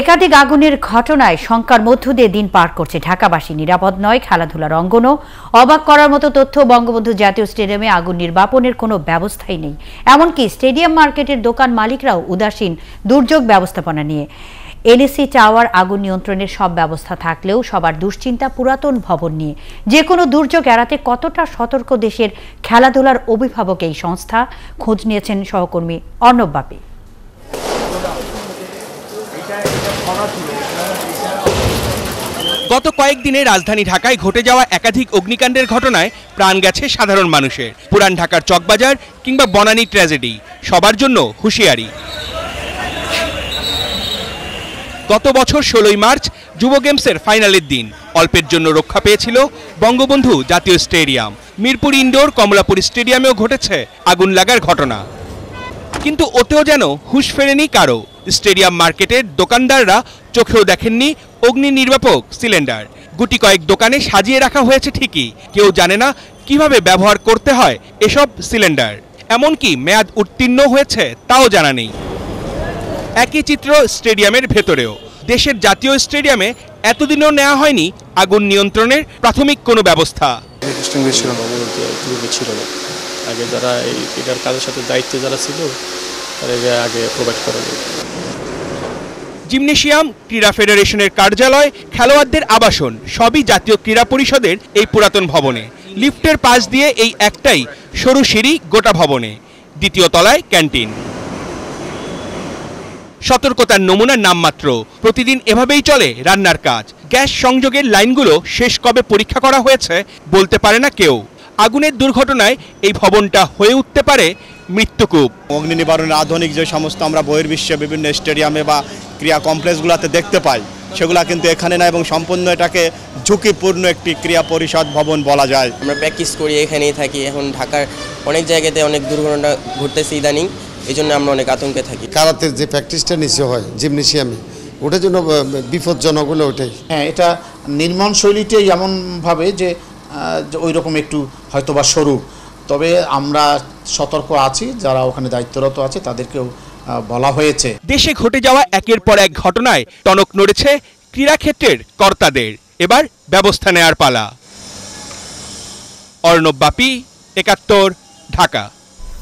একাধিক আগুনের ঘটনায় শঙ্কার মধ্য দিয়ে দিন পার করছে ঢাকাবাসী। নিরাপদ নয়, খেলাধুলার অঙ্গনও। অবাক করার মতো তথ্য বঙ্গবন্ধু জাতীয় স্টেডিয়ামে আগুন নির্বাপনের কোনো ব্যবস্থাই নেই। এমনকি স্টেডিয়াম মার্কেটের দোকান মালিকরাও উদাসীন, দুর্যোগ ব্যবস্থাপনা নিয়ে। এনএসি টাওয়ার আগুন নিয়ন্ত্রণের সব ব্যবস্থা থাকলেও সবার দুশ্চিন্তা পুরাতন ভবন নিয়ে। যে কোনো দুর্যোগ এড়াতে কতটা সতর্ক দেশের খেলাধুলার অভিভাবক এই সংস্থা, খোঁজ নিয়েছেন সহকর্মী অর্ণব বাপী। গত কয়েকদিনে রাজধানী ঢাকায় ঘটে যাওয়া একাধিক অগ্নিকাণ্ডের ঘটনায় প্রাণ গেছে সাধারণ মানুষের। পুরান ঢাকার চকবাজার কিংবা বনানী ট্র্যাজেডি, সবার জন্য হুঁশিয়ারি। গত বছর ষোলোই মার্চ যুব গেমসের ফাইনালের দিন। অল্পের জন্য রক্ষা পেয়েছিল বঙ্গবন্ধু জাতীয় স্টেডিয়াম। মিরপুর ইনডোর কমলাপুর স্টেডিয়ামেও ঘটেছে আগুন লাগার ঘটনা। কিন্তু ওতেও যেন হুঁশ ফেরেনি কারও। স্টেডিয়াম মার্কেটের দোকানদাররা চোখেও দেখেননি অগ্নি নির্বাপক সিলিন্ডার। গুটি কয়েক দোকানে সাজিয়ে রাখা হয়েছে ঠিকই। কেউ জানে না কীভাবে ব্যবহার করতে হয় এসব সিলিন্ডার। এমনকি মেয়াদ উত্তীর্ণ হয়েছে তাও জানা নেই। একই চিত্র স্টেডিয়ামের ভেতরেও। দেশের জাতীয় স্টেডিয়ামে এতদিনও নেওয়া হয়নি আগুন নিয়ন্ত্রণের প্রাথমিক কোনো ব্যবস্থা। ছিল না। আগে যারা এটার কাজের সাথে দায়িত্বে যারা ছিল আগে করা জিমনেশিয়াম, ক্রীড়া ফেডারেশনের কার্যালয়, খেলোয়াড়দের আবাসন, সবই জাতীয় ক্রীড়া পরিষদের এই পুরাতন ভবনে। লিফটের পাশ দিয়ে এই একটাই সরু সিঁড়ি গোটা ভবনে। দ্বিতীয় তলায় ক্যান্টিন। সতর্কতার নমুনার নামমাত্র প্রতিদিন এভাবেই চলে রান্নার কাজ। গ্যাস সংযোগের লাইনগুলো শেষ কবে পরীক্ষা করা হয়েছে বলতে পারে না কেউ। আগুনের দুর্ঘটনায় এই ভবনটা হয়ে উঠতে পারে মৃত্যুকূপ অগ্নি নিবারণের আধুনিক যে সমস্ত আমরা বহির্বিশ্বে বিভিন্ন স্টেডিয়ামে বা ক্রিয়া কমপ্লেক্সগুলোতে দেখতে পাই সেগুলা কিন্তু এখানে না এবং সম্পূর্ণ এটাকে ঝুঁকিপূর্ণ একটি ক্রিয়া পরিষদ ভবন বলা যায়। আমরা প্র্যাকটিস করি এখানেই থাকি এখন ঢাকার অনেক জায়গাতে অনেক দুর্ঘটনা ঘটতেছে ইদানিং এই জন্য আমরা অনেক আতঙ্কে থাকি। কারাতের যে প্র্যাকটিসটা নিচে হয় জিমনেশিয়ামে ওটার জন্য বিপজ্জনক হলো ওটাই। হ্যাঁ এটা নির্মাণ শৈলীটাই এমনভাবে যে ওই রকম একটু হয়তোবা সরু। তবে আমরা সতর্ক আছি, যারা ওখানে দায়িত্বরত আছে, তাদেরকেও বলা হয়েছে। দেশে ঘটে যাওয়া একের পর এক ঘটনায় টনক নড়েছে ক্রীড়াক্ষেত্রের কর্তাদের। এবার ব্যবস্থা নেয়ার পালা। অর্ণব বাপি, একাত্তর, ঢাকা।